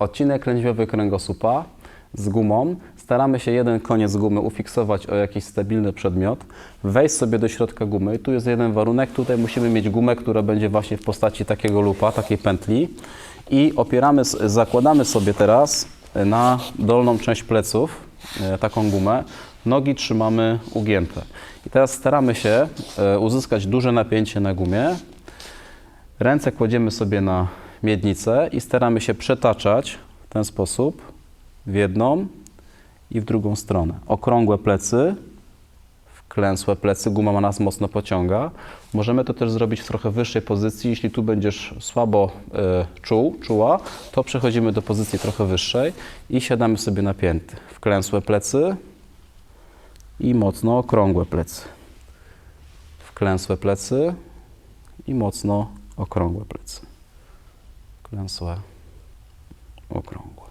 odcinek lędźwiowy kręgosłupa z gumą. Staramy się jeden koniec gumy ufiksować o jakiś stabilny przedmiot, wejść sobie do środka gumy. Tu jest jeden warunek, tutaj musimy mieć gumę, która będzie właśnie w postaci takiego lupa, takiej pętli i opieramy, zakładamy sobie teraz na dolną część pleców e, taką gumę. Nogi trzymamy ugięte. I teraz staramy się e, uzyskać duże napięcie na gumie. Ręce kładziemy sobie na miednicę i staramy się przetaczać w ten sposób w jedną i w drugą stronę. Okrągłe plecy, wklęsłe plecy, guma nas mocno pociąga. Możemy to też zrobić w trochę wyższej pozycji. Jeśli tu będziesz słabo e, czuł, czuła, to przechodzimy do pozycji trochę wyższej i siadamy sobie na pięty. Wklęsłe plecy i mocno okrągłe plecy. Wklęsłe plecy i mocno okrągłe plecy. Klęsłe, okrągłe.